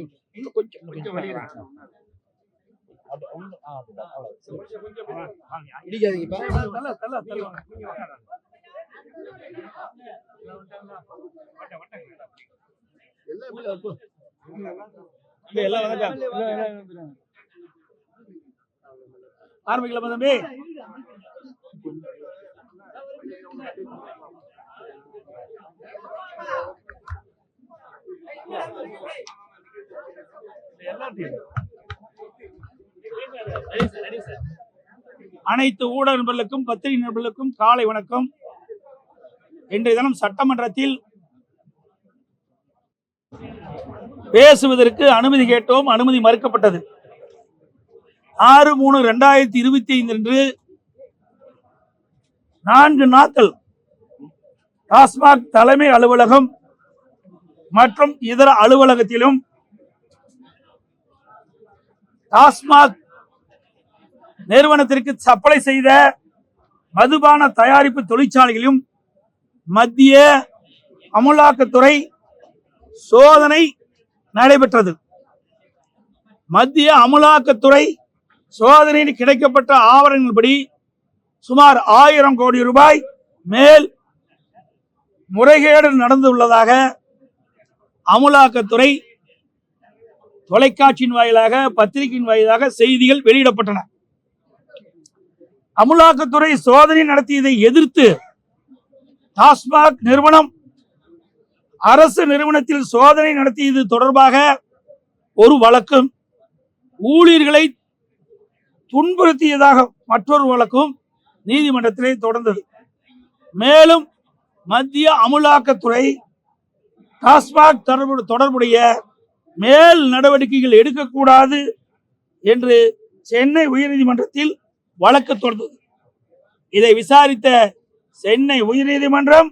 விட்டு இன்னும் கொஞ்சம் கொஞ்சம் வந்துட்டாங்க. ஆரம்பிக்கலாமா தம்பி? அனைத்து ஊடக நண்பர்களுக்கும் பத்திரிகை நண்பர்களுக்கும் காலை வணக்கம். இன்றைய தினம் சட்டமன்றத்தில் பேசுவதற்கு அனுமதி கேட்டோம். அனுமதி மறுக்கப்பட்டது. ஆறு மூணு ரெண்டாயிரத்தி இருபத்தி ஐந்து அன்று நான்கு நாட்கள் டாஸ்மாக் தலைமை அலுவலகம் மற்றும் இதர அலுவலகத்திலும் டாஸ்மாக் நிறுவனத்திற்கு சப்ளை செய்த மதுபான தயாரிப்பு தொழிற்சாலைகளிலும் மத்திய அமலாக்கத்துறை சோதனை நடைபெற்றது. மத்திய அமலாக்கத்துறை சோதனையில் கிடைக்கப்பட்ட ஆவணங்களின்படி சுமார் ஆயிரம் கோடி ரூபாய் மேல் முறைகேடு நடந்துள்ளதாக அமலாக்கத்துறை தொலைக்காட்சியின் வாயிலாக பத்திரிகையின் வாயிலாக செய்திகள் வெளியிடப்பட்டன. அமலாக்கத்துறை சோதனை நடத்தியதை எதிர்த்து டாஸ்மாக் நிறுவனம் அரசு நிறுவனத்தில் சோதனை நடத்தியது தொடர்பாக ஒரு வழக்கும் ஊழியர்களை துன்புறுத்தியதாக மற்றொரு வழக்கும் நீதிமன்றத்திலே தொடர்ந்தது. மேலும் மத்திய அமலாக்கத்துறை டாஸ்மாக் தொடர்பு தொடர்புடைய மேல் நடவடிக்கைகள் எடுக்கக்கூடாது என்று சென்னை உயர்நீதிமன்றத்தில் வழக்கு தொடர்ந்தது இதை விசாரித்த சென்னை உயர்நீதிமன்றம்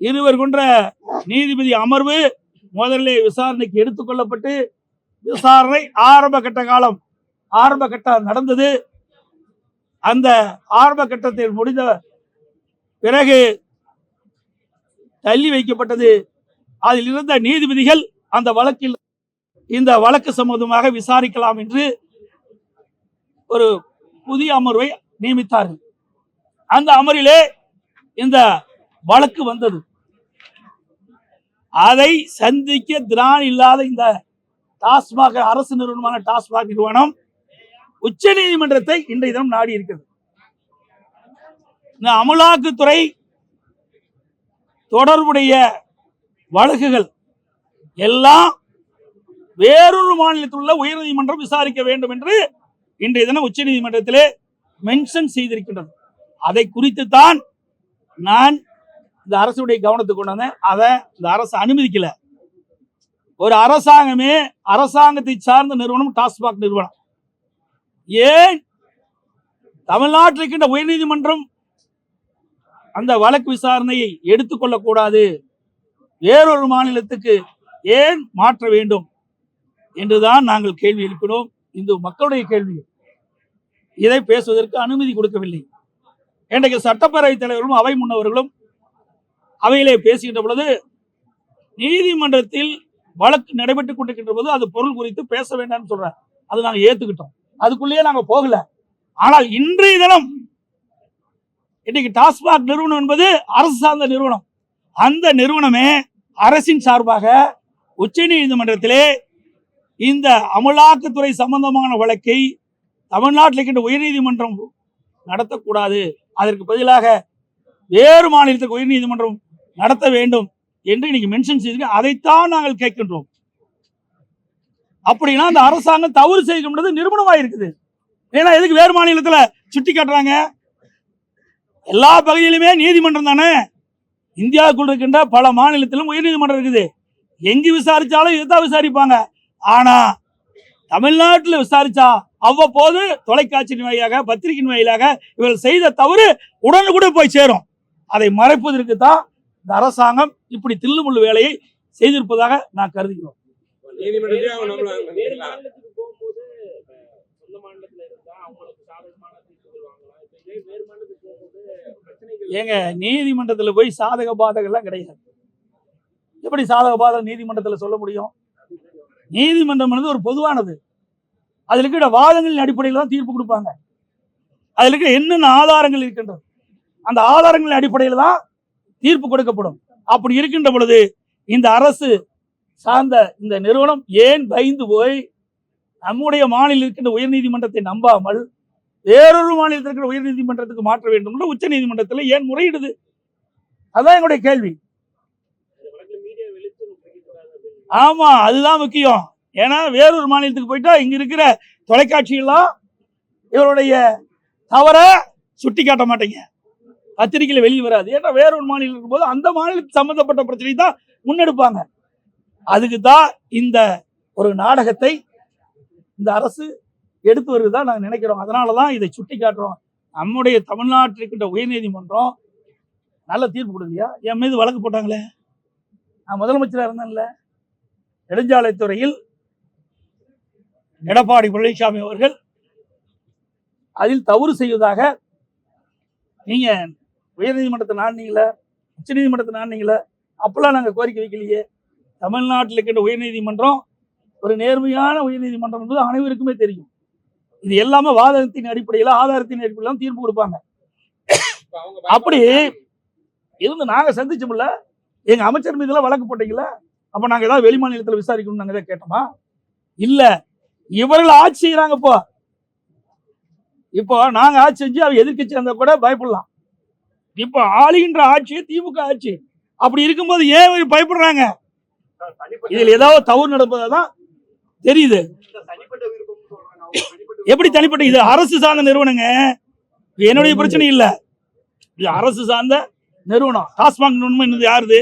இருவர் கொன்ற நீதிபதி அமர்வு முதலில் விசாரணைக்கு எடுத்துக்கொள்ளப்பட்டு விசாரணை ஆரம்ப கட்ட காலம் ஆரம்ப கட்டம் நடந்தது. அந்த ஆரம்ப கட்டத்தில் முடிந்த பிறகு தள்ளி வைக்கப்பட்டது. அதில் இருந்த நீதிபதிகள் அந்த வழக்கில் இந்த வழக்கு சம்பந்தமாக விசாரிக்கலாம் என்று ஒரு புதிய அமர்வை நியமித்தார்கள். அந்த அமரிலே இந்த வழக்கு வந்தது. அதை சந்திக்க திராணி இல்லாத இந்த டாஸ்மாக் அரசு நிறுவனமான டாஸ்மாக் நிறுவனம் உச்ச நீதிமன்றத்தை இன்றைய தினம் நாடி இருக்கிறது. இந்த அமலாக்கத்துறை தொடர்புடைய வழக்குகள் எல்லாம் வேறொரு மாநிலத்தில் உள்ள உயர்நீதிமன்றம் விசாரிக்க வேண்டும் என்று இன்றைய தினம் உச்ச நீதிமன்றத்திலே மென்ஷன் செய்திருக்கின்றது. அதை குறித்து தான் நான் இந்த அரசுடைய கவனத்துக்கு கொண்டு வந்தேன். அதை இந்த அரசு அனுமதிக்கல. ஒரு அரசாங்கமே அரசாங்கத்தை சார்ந்த நிறுவனம் டாஸ்மாக் நிறுவனம். ஏன் தமிழ்நாட்டில் இருக்கின்ற உயர்நீதிமன்றம் அந்த வழக்கு விசாரணையை எடுத்துக்கொள்ளக்கூடாது? வேறொரு மாநிலத்துக்கு ஏன் மாற்ற வேண்டும் என்றுதான் நாங்கள் கேள்வி எழுப்பினோம். இந்த மக்களுடைய கேள்வி. இதை பேசுவதற்கு அனுமதி கொடுக்கவில்லை. இன்றைக்கு சட்டப்பேரவைத் தலைவர்களும் அவை முன்னவர்களும் அவையிலே பேசுகின்ற பொழுது நீதிமன்றத்தில் வழக்கு நடைபெற்றுக் கொண்டிருக்கின்ற போது அது பொருள் குறித்து பேச வேண்டாம்னு சொல்றார் அது நாங்கள் ஏத்துக்கிட்டோம். அதுக்குள்ளேயே நாங்கள் போகல. ஆனால் இன்றைய தினம் இன்னைக்கு டாஸ்மாக் நிறுவனம் என்பது அரசு சார்ந்த நிறுவனம். அந்த நிறுவனமே அரசின் சார்பாக உச்ச நீதிமன்றத்திலே இந்த அமலாக்கத்துறை சம்பந்தமான வழக்கை தமிழ்நாட்டில் இருக்கின்ற உயர்நீதிமன்றம் நடத்தக்கூடாது. அதற்கு பதிலாக வேறு மாநிலத்துக்கு உயர்நீதிமன்றம் நடத்த வேண்டும் என்று இன்னைக்கு மென்ஷன் செய்திருக்க அதைத்தான் நாங்கள் கேட்கின்றோம். அப்படின்னா அந்த அரசாங்கம் தவறு செய்கின்றது நிறுவனமாக இருக்குது. ஏன்னா எதுக்கு வேறு மாநிலத்தில் சுட்டி காட்டுறாங்க? எல்லா பகுதியிலுமே நீதிமன்றம் தானே? இந்தியாவுக்குள் இருக்கின்ற பல மாநிலத்திலும் உயர்நீதிமன்றம் இருக்குது. எங்கு விசாரிச்சாலும் இதுதான் விசாரிப்பாங்க. ஆனா தமிழ்நாட்டில் விசாரிச்சா அவ்வப்போது தொலைக்காட்சியின் வாயிலாக பத்திரிகையின் வாயிலாக இவர்கள் செய்த தவறு உடனுக்குடன் போய் சேரும். அதை மறைப்பதற்கு தான் இந்த அரசாங்கம் இப்படி தில்லுமுள்ளு வேலையை செய்திருப்பதாக நான் கருதுகிறோம். ஏங்க நீதிமன்றத்தில் போய் சாதக பாதகம்லாம் கிடையாது. எப்படி சாதக பாதக நீதிமன்றத்தில் சொல்ல முடியும்? நீதிமன்றம் என்பது ஒரு பொதுவானது. அதில் இருக்கிற வாதங்களின் அடிப்படையில் தான் தீர்ப்பு கொடுப்பாங்க. அதில் இருக்கிற என்னென்ன ஆதாரங்கள் இருக்கின்றது? அந்த ஆதாரங்களின் அடிப்படையில் தான் தீர்ப்பு கொடுக்கப்படும். அப்படி இருக்கின்ற பொழுது இந்த அரசு சார்ந்த இந்த நிறுவனம் ஏன் பயந்து போய் நம்முடைய மாநிலம் இருக்கின்ற உயர்நீதிமன்றத்தை நம்பாமல் வேறொரு மாநிலத்தில் இருக்கிற உயர்நீதிமன்றத்துக்கு மாற்ற வேண்டும் என்று உச்ச நீதிமன்றத்தில் ஏன் முறையிடுது? அதுதான் எங்களுடைய கேள்வி இந்த வழக்குல மீடியா வெளிச்சம் கூடாது அப்படின்னு ஆமா அதுதான் முக்கியம். ஏன்னா வேறொரு மாநிலத்துக்கு போயிட்டா இங்க இருக்கிற தொலைக்காட்சியெல்லாம் இவருடைய தவற சுட்டி காட்ட மாட்டீங்க. பத்திரிகையில வெளியே வராது. ஏன்னா வேறொரு மாநிலம் இருக்கும்போது அந்த மாநிலத்துக்கு சம்பந்தப்பட்ட பிரச்சனை தான் முன்னெடுப்பாங்க. அதுக்கு தான் இந்த ஒரு நாடகத்தை இந்த அரசு எடுத்து வருதுதான் நாங்கள் நினைக்கிறோம். அதனால தான் இதை சுட்டி காட்டுறோம். நம்முடைய தமிழ்நாட்டில் இருக்கின்ற உயர்நீதிமன்றம் நல்ல தீர்ப்பு கொடுக்கலையா? என் மீது வழக்கு போட்டாங்களே? நான் முதலமைச்சராக இருந்தேன்ல. நெடுஞ்சாலைத்துறையில் எடப்பாடி பழனிசாமி அவர்கள் அதில் தவறு செய்வதாக நீங்க உயர்நீதிமன்றத்தை நாடினீங்களே உச்சநீதிமன்றத்தை நாடினீங்களே அப்பெல்லாம் நாங்கள் கோரிக்கை வைக்கலையே. தமிழ்நாட்டில் இருக்கின்ற உயர்நீதிமன்றம் ஒரு நேர்மையான உயர்நீதிமன்றம் என்பது அனைவருக்குமே தெரியும். இது எல்லாமே வாதத்தின் அடிப்படையில் ஆதாரத்தின் அடிப்படையில் தீர்ப்பு கொடுப்பாங்க. அப்படி இருந்து நாங்க சந்திச்சோம்ல எங்க அமைச்சர் மீதுல வழக்கு போட்டீங்களா அப்ப நாங்க ஏதாவது வெளி மாநிலத்தில் விசாரிக்கணும்னு நாங்கள் ஏதாவது கேட்டோமா? இல்ல. இவர்கள் ஆட்சி செய்யறாங்க இப்போ. இப்போ நாங்க ஆட்சி செஞ்சு அவர் எதிர்க்கட்சி இருந்தால் கூட பயப்படலாம். இப்போ ஆளுகின்ற ஆட்சி திமுக ஆட்சி. அப்படி இருக்கும்போது ஏன் பயப்படுறாங்க? இதில் ஏதாவது தவறு நடப்பதாக தான் தெரியுது. எப்படி தனிப்பட்ட இது அரசு சார்ந்த நிறுவனங்க? இது என்னுடைய பிரச்சனை இல்லை. இது அரசு சார்ந்த நிறுவனம். டாஸ்மாக் நிறுவனம் என்னது யாருது?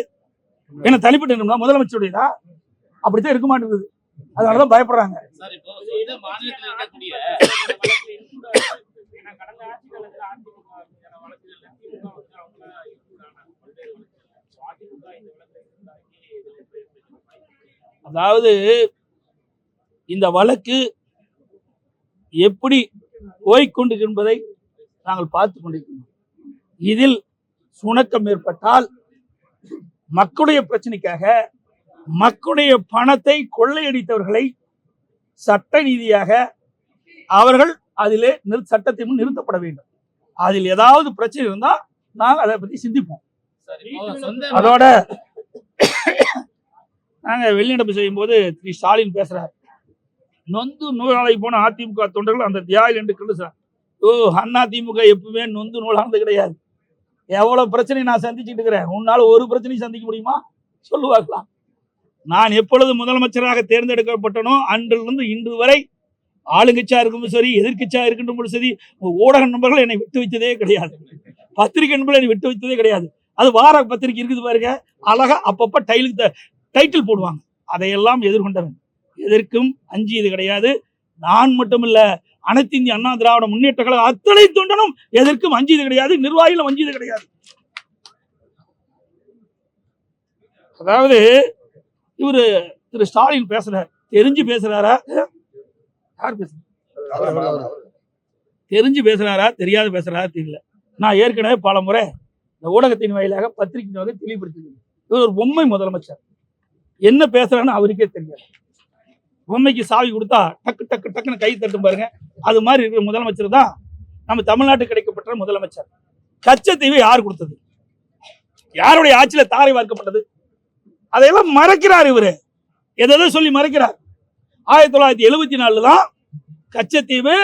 என்ன தனிப்பட்ட நிறுவனம் முதலமைச்சருடையதா? அப்படித்தான் இருக்க மாட்டேங்குது. அதனாலதான் பயப்படுறாங்க. ஏன்னா அதாவது இந்த வழக்கு எப்படி போய்க்கொண்டு என்பதை நாங்கள் பார்த்து கொண்டிருக்கிறோம். இதில் சுணக்கம் ஏற்பட்டால் மக்களுடைய பிரச்சனைக்காக மக்களுடைய பணத்தை கொள்ளையடித்தவர்களை சட்ட ரீதியாக அவர்கள் அதிலே நிறு சட்டத்தை முன் நிறுத்தப்பட வேண்டும். அதில் ஏதாவது பிரச்சனை இருந்தால் நாங்கள் அதை பற்றி சிந்திப்போம். சார். அதோட நாங்க வெளிநடப்பு செய்யும்போது திரு ஸ்டாலின் பேசுறாரு. நொந்து நூலாலை போன அதிமுக தொண்டர்கள் அந்த தியாகி என்று கிண்டுறார் ஓ அண்ணா திமுக எப்பவுமே நொந்து நூலானது கிடையாது. எவ்வளவு பிரச்சனை நான் சந்திச்சுட்டு இருக்கிறேன்? உன்னால ஒரு பிரச்சனையும் சந்திக்க முடியுமா? சொல்லுவாக்கலாம் நான் எப்பொழுது முதலமைச்சராக தேர்ந்தெடுக்கப்பட்டனோ அன்றிலிருந்து இன்று வரை ஆளுங்கட்சியா இருக்கும் சரி எதிர்க்கட்சியா இருக்கின்ற சரி ஊடக நண்பர்கள் என்னை விட்டு வைத்ததே கிடையாது. பத்திரிகை நண்பர்கள் என்னை விட்டு வைத்ததே கிடையாது. அது வார பத்திரிகை இருக்குது பாருங்க. அழகா அப்பப்ப டைலுக்கு டைட்டில் போடுவாங்க. அதையெல்லாம் எதிர்கொண்டவன். எதற்கும் அஞ்சியது கிடையாது. நான் மட்டுமல்ல அனைத்து இந்திய அண்ணா திராவிட முன்னேற்ற கழக அத்தனை தொண்டனும் எதற்கும் வஞ்சியது கிடையாது நிர்வாகிகளும் வஞ்சியது கிடையாது. அதாவது இவரு திரு ஸ்டாலின் பேசுறார் தெரிஞ்சு பேசுறாரா? யார் பேசுற தெரிஞ்சு பேசுறாரா? தெரியாத பேசுறாரா? தெரியல. நான் ஏற்கனவே பல முறை இந்த ஊடகத்தின் வாயிலாக பத்திரிகை வாயிலாக தெளிவுபடுத்திருக்கேன் இவர் ஒரு பொம்மை முதலமைச்சர். என்ன பேசுறான்னு அவருக்கே தெரியாது. பொம்மைக்கு சாவி கொடுத்தா டக்கு டக்கு டக்குன்னு கை தட்டும் பாருங்க. அது மாதிரி இருக்கிற முதலமைச்சர் தான் நம்ம தமிழ்நாட்டுக்கு கிடைக்கப்பட்ட முதலமைச்சர். கச்சத்தீவு யார் கொடுத்தது? யாருடைய ஆட்சியில தாரை வார்க்கப்பட்டது? அதையெல்லாம் மறைக்கிறார் இவர். எதை சொல்லி மறைக்கிறார். ஆயிரத்தி தொள்ளாயிரத்தி எழுபத்தி நாலுல தான் கச்சத்தீவு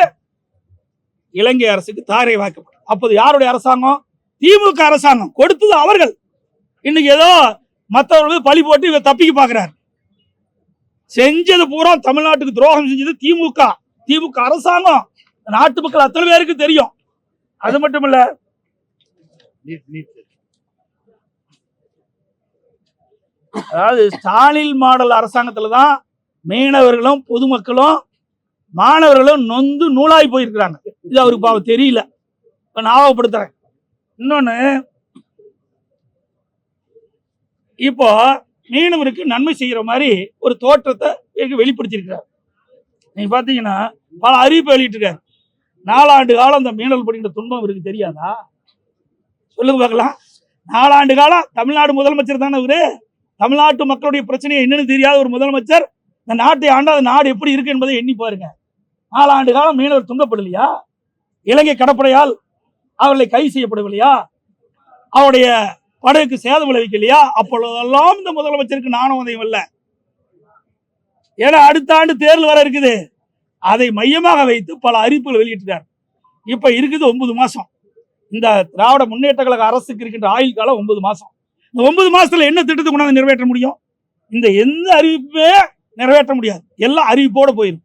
இலங்கை அரசுக்கு தாரை வாக்கப்பட்டது அப்போது யாருடைய அரசாங்கம்? திமுக அரசாங்கம். கொடுத்தது அவர்கள். இன்னைக்கு ஏதோ மற்றவர்கள் பழி போட்டு இவர் தப்பிக்க பார்க்குறாரு. செஞ்சது பூரா தமிழ்நாட்டுக்கு துரோகம் செஞ்சது திமுக. திமுக அரசாங்கம். நாட்டு மக்கள் அத்தனை பேருக்கு தெரியும். அது மட்டும் இல்ல அதாவது ஸ்டாலின் மாடல் அரசாங்கத்துல தான் மீனவர்களும் பொதுமக்களும் மாணவர்களும் நொந்து நூலாகி போயிருக்கிறாங்க. இது அவருக்கு பாவம் தெரியல. இப்ப ஞாபகப்படுத்துறேன். இன்னொன்னு இப்போ மீனவருக்கு நன்மை செய்கிற மாதிரி ஒரு தோற்றத்தை வெளிப்படுத்தியிருக்கிறார். நீங்கள் பார்த்தீங்கன்னா பல அறிவிப்பு வெளியிட்டிருக்காரு. நாலாண்டு காலம் அந்த மீனவர் படுகின்ற துன்பம் இவருக்கு தெரியாதா? சொல்லுங்க பார்க்கலாம். நாலாண்டு காலம் தமிழ்நாடு முதலமைச்சர் தானே இவரு? தமிழ்நாட்டு மக்களுடைய பிரச்சனையை என்னன்னு தெரியாத ஒரு முதலமைச்சர். இந்த நாட்டை ஆண்டு அந்த நாடு எப்படி இருக்கு என்பதை எண்ணி பாருங்க. நாலாண்டு காலம் மீனவர் துன்பப்படலையா? இலங்கை கடற்படையால் அவர்களை கைது செய்யப்படவில்லையா? அவருடைய வடக்கு சேதம் விளைவிக்கலையா? அப்பொழுதெல்லாம் இந்த முதலமைச்சருக்கு நானும் உதயம் இல்லை. ஏன்னா அடுத்த ஆண்டு தேர்தல் வர இருக்குது. அதை மையமாக வைத்து பல அறிவிப்புகள் வெளியிட்டிருக்கார். இப்போ இருக்குது ஒன்பது மாதம் இந்த திராவிட முன்னேற்ற கழக அரசுக்கு இருக்கின்ற ஆயுள் காலம் ஒன்பது மாதம் இந்த ஒன்பது மாதத்தில் என்ன திட்டத்தை கொண்டாந்து நிறைவேற்ற முடியும்? இந்த எந்த அறிவிப்புமே நிறைவேற்ற முடியாது. எல்லாம் அறிவிப்போடு போயிடும்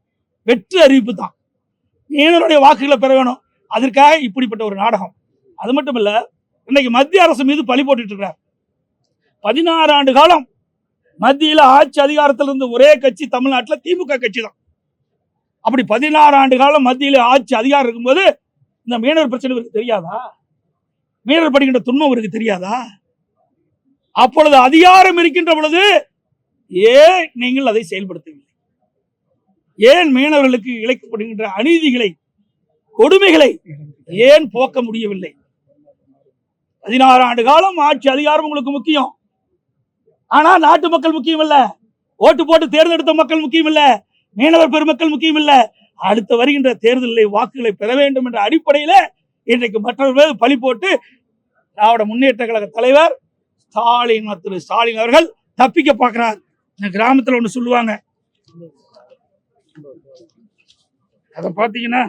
வெற்று அறிவிப்பு தான். மீனவருடைய வாக்குகளை பெற வேணும். அதற்காக இப்படிப்பட்ட ஒரு நாடகம். அது மட்டும் இல்லை இன்னைக்கு மத்திய அரசு மீது பழி போட்டுட்டு இருக்கிறார் பதினாறு ஆண்டு காலம் மத்தியில ஆட்சி அதிகாரத்தில் இருந்த ஒரே கட்சி தமிழ்நாட்டில் திமுக கட்சி தான் அப்படி பதினாறு ஆண்டு காலம் மத்தியில ஆட்சி அதிகாரம் இருக்கும்போது இந்த மீனவர் பிரச்சனை இவருக்கு தெரியாதா? மீனவர் படிக்கின்ற துன்பம் இவருக்கு தெரியாதா? அப்பொழுது அதிகாரம் இருக்கின்ற பொழுது ஏன் நீங்கள் அதை செயல்படுத்தவில்லை? ஏன் மீனவர்களுக்கு இழைக்கப்படுகின்ற அநீதிகளை கொடுமைகளை ஏன் போக்க முடியவில்லை? பதினாறு ஆண்டு காலம் ஆட்சி அதிகாரம் உங்களுக்கு முக்கியம். ஆனா நாட்டு மக்கள் முக்கியம் இல்ல. ஓட்டு போட்டு தேர்ந்தெடுத்த மக்கள் முக்கியம் இல்ல. மீனவர் பெருமக்கள் முக்கியம் இல்ல. அடுத்து வருகின்ற தேர்தலில் வாக்குகளை பெற வேண்டும் என்ற அடிப்படையில இன்றைக்கு மற்றவர்கள் பழி போட்டு திராவிட முன்னேற்ற கழக தலைவர் ஸ்டாலின் திரு ஸ்டாலின் அவர்கள் தப்பிக்க பார்க்கிறார். இந்த கிராமத்துல ஒண்ணு சொல்லுவாங்க. அதை பார்த்தீங்கன்னா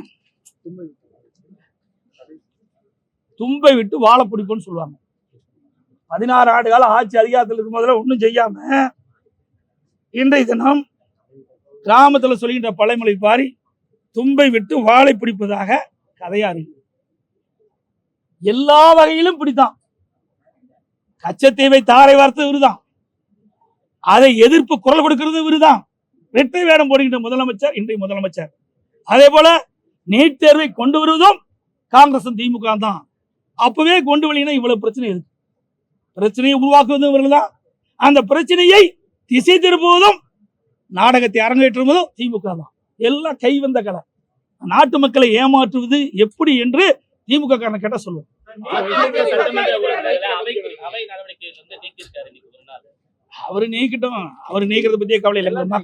தும்பை விட்டு வாழை பிடிக்கும்னு சொல்லுவாங்க. பதினாறு ஆண்டு கால ஆட்சி அதிகாரத்தில் இருக்கும் ஒன்றும் செய்யாம இன்றைய தினம் கிராமத்தில் சொல்கின்ற பழைமொழி பாரி தும்பை விட்டு வாழை பிடிப்பதாக கதையா இருக்கு. எல்லா வகையிலும் பிடித்தான் கச்சத்தீவை தாரை வார்த்தை இவருதான். அதை எதிர்ப்பு குரல் கொடுக்கிறது இவருதான். வெற்றி வேடம் போடுகின்ற முதலமைச்சர் இன்றைய முதலமைச்சர். அதே போல நீட் தேர்வை கொண்டு வருவதும் காங்கிரசும் திமுக தான் அப்பவே கொண்டு வழினா இவ்வளவு பிரச்சனை இருக்கு. பிரச்சனையை உருவாக்குவதும் இவர்கள் தான். அந்த பிரச்சனையை திசை திருப்புவதும் நாடகத்தை அரங்கேற்றுவதும் திமுக தான். எல்லாம் கை வந்த கலை நாட்டு மக்களை ஏமாற்றுவது எப்படி என்று திமுக காரன் கேட்ட சொல்லுவோம் அவரு நீக்கட்டும். அவர் நீக்கிறத பத்தியே கவலை இல்லை.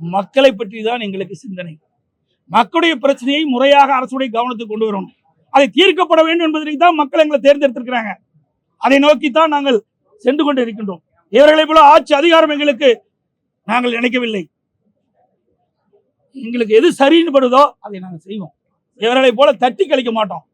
மக்களை பற்றி தான் எங்களுக்கு சிந்தனை. மக்களுடைய பிரச்சனையை முறையாக அரசுடைய கவனத்துக்கு கொண்டு வரணும். அதை தீர்க்கப்பட வேண்டும் என்பதற்கு தான் மக்கள் எங்களை தேர்ந்தெடுத்திருக்கிறாங்க. அதை நோக்கித்தான் நாங்கள் சென்று கொண்டு இருக்கின்றோம் இவர்களை போல ஆட்சி அதிகாரம் எங்களுக்கு நாங்கள் நினைக்கவில்லை. எங்களுக்கு எது சரின்னு படுதோ அதை நாங்கள் செய்வோம். இவர்களை போல தட்டி கழிக்க மாட்டோம்.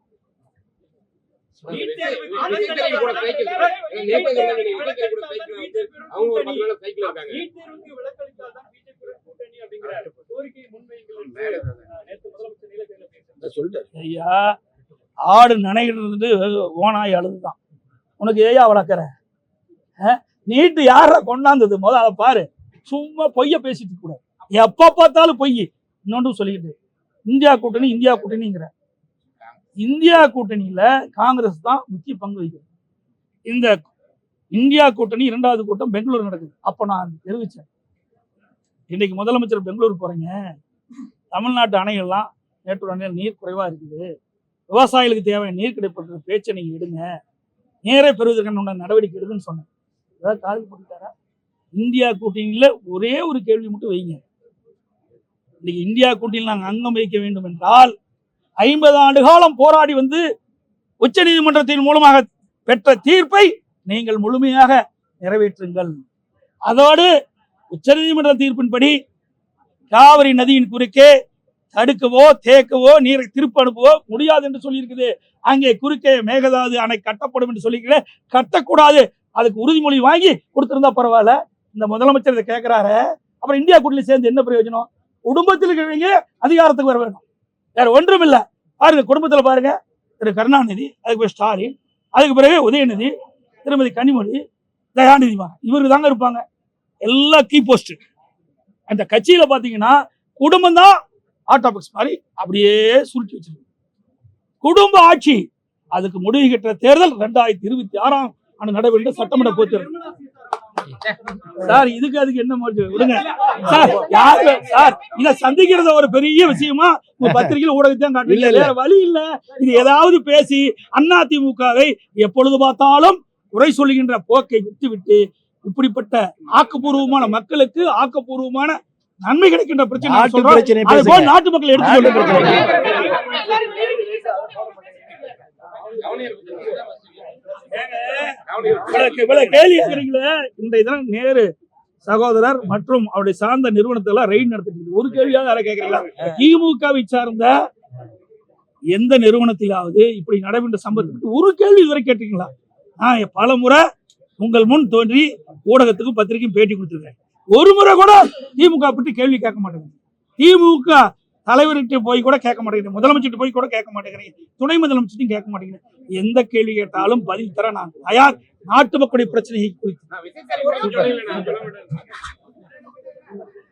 ஐயா ஆடு நினைக்கிறது ஓனாய் அழுதுதான். உனக்கு ஏயா வளர்க்குற? நீட்டு யார கொண்டாந்தது? முத அதை பாரு. சும்மா பொய்ய பேசிட்டு கூட. எப்ப பார்த்தாலும் பொய். இன்னொன்று சொல்லிக்கிட்டு இந்தியா கூட்டணி இந்தியா கூட்டணிங்கிற. இந்தியா கூட்டணியில் காங்கிரஸ் தான் முக்கிய பங்கு வகிக்கிறது இந்த இந்தியா கூட்டணி இரண்டாவது கூட்டம் பெங்களூர் நடக்குது. அப்போ நான் தெரிவிச்சேன். இன்னைக்கு முதலமைச்சர் பெங்களூர் போகிறீங்க தமிழ்நாட்டு அணைகள்லாம் நேற்று அணையில் நீர் குறைவாக இருக்குது. விவசாயிகளுக்கு தேவையான நீர் கிடைப்பது பேச்சை நீங்கள் எடுங்க. நேரே பெறுவதற்கான நடவடிக்கை எடுங்கன்னு சொன்னேன். ஏதாவது காது போட்டுட்டாரா இந்தியா கூட்டணியில் ஒரே ஒரு கேள்வி மட்டும் வைங்க. இன்னைக்கு இந்தியா கூட்டணியில் நாங்கள் அங்கம் வைக்க வேண்டும் என்றால் ஐம்பது ஆண்டு காலம் போராடி வந்து உச்ச நீதிமன்றத்தின் மூலமாக பெற்ற தீர்ப்பை நீங்கள் முழுமையாக நிறைவேற்றுங்கள். அதோடு உச்சநீதிமன்ற தீர்ப்பின்படி காவிரி நதியின் குறுக்கே தடுக்கவோ தேக்கவோ நீரை திருப்ப அனுப்பவோ முடியாது என்று சொல்லியிருக்குது. அங்கே குறுக்கே மேகதாது அணை கட்டப்படும் என்று சொல்லியிருக்கிற கட்டக்கூடாது. அதுக்கு உறுதிமொழி வாங்கி கொடுத்துருந்தா பரவாயில்ல. இந்த முதலமைச்சர் இதை கேட்குறாரு. அப்புறம் இந்தியா கூட்டணி சேர்ந்து என்ன பிரயோஜனம்? குடும்பத்தில் இருக்கிறவங்க அதிகாரத்துக்கு வர வேண்டும். வேற ஒன்றும் இல்லை. பாருங்க குடும்பத்தில் பாருங்க. திரு கருணாநிதி அதுக்கு பிறகு ஸ்டாலின் அதுக்கு பிறகு உதயநிதி திருமதி கனிமொழி தயாநிதி மாறன். இவரு தாங்க இருப்பாங்க. எல்லா கீ போஸ்ட் அந்த கட்சியில் பார்த்தீங்கன்னா குடும்பம் தான் ஆட்டோபிக்ஸ் மாதிரி அப்படியே சுருட்டி வச்சிருக்கு குடும்ப ஆட்சி அதுக்கு முடிவு கட்டுற தேர்தல் ரெண்டாயிரத்தி இருபத்தி ஆறாம் ஆண்டு நடைபெற்ற சட்டமன்ற பொறுத்தேர்தல் சார் இதுக்கு அதுக்கு என்ன விடுங்க. சார் யாரு? சார் இத சந்திக்கிறது ஒரு பெரிய விஷயமா? உங்க பத்திரிகையில் ஊடகத்தையும் காட்டுறீங்க. வேற வழி இல்ல. இது ஏதாவது பேசி அண்ணா திமுகவை எப்பொழுது பார்த்தாலும் குறை சொல்லுகின்ற போக்கை விட்டுவிட்டு இப்படிப்பட்ட ஆக்கப்பூர்வமான மக்களுக்கு ஆக்கப்பூர்வமான நன்மை கிடைக்கின்ற பிரச்சனை நாட்டு மக்கள் எடுத்து நேரு சகோதரர் மற்றும் அவருடைய சார்ந்த நிறுவனத்தை எல்லாம் ரெய்ட் நடத்திட்டு. ஒரு கேள்வியாவது யாரை கேட்கறீங்களா? திமுகவை சார்ந்த எந்த நிறுவனத்திலாவது இப்படி நடைபெற்ற சம்பவத்துக்கு ஒரு கேள்வி இதுவரை கேட்டீங்களா? நான் பல முறை உங்கள் முன் தோன்றி ஊடகத்துக்கும் பத்திரிக்கையும் பேட்டி கொடுத்துருக்கேன் ஒரு முறை கூட திமுக பற்றி கேள்வி கேட்க மாட்டேங்குது. திமுக தலைவர்கிட்ட போய் கூட கேட்க மாட்டேங்கிறீங்க முதலமைச்சர்கிட்ட போய் கூட கேட்க மாட்டேங்கிறீங்க துணை முதலமைச்சர்ட்டையும் கேட்க மாட்டேங்கிறீங்க எந்த கேள்வி கேட்டாலும் பதில் தர நான் தயார். நாட்டு மக்களுடைய பிரச்சனையை குறித்து.